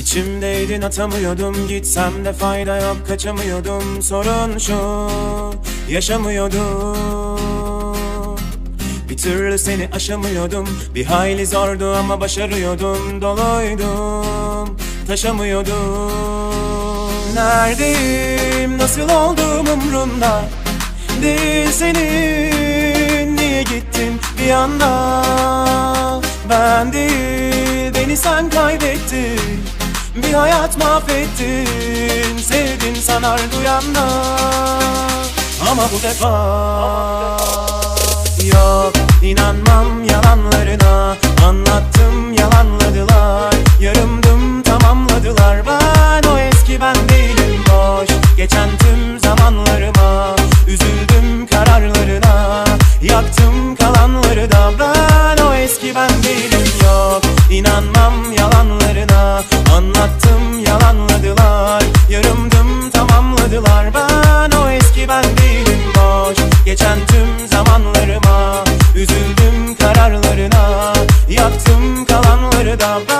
İçimdeydin atamıyordum. Gitsem de fayda yok kaçamıyordum. Sorun şu yaşamıyordum. Bir türlü seni aşamıyordum. Bir hayli zordu ama başarıyordum. Doluydum taşamıyordum. Neredeyim? Nasıl olduğum umrumda? Değil senin. Niye gittin bir anda? Ben değil beni sen kaybettin Bir hayat mahvettin Sevdin sanar duyanda Ama bu defa Yok. İnanmam yalanlarına Anlattım yalanladılar. Yarımdım tamamladılar. Ben o eski ben değilim boş. Geçen tüm zamanlarıma Üzüldüm kararlarına. Yaktım kalanları da. Ben o eski ben değilim yok. İnanmam Anlattım yalanladılar. Yarımdım tamamladılar. Ben o eski ben değilim boş. Geçen tüm zamanlarıma Üzüldüm kararlarına. Yaktım kalanları da ben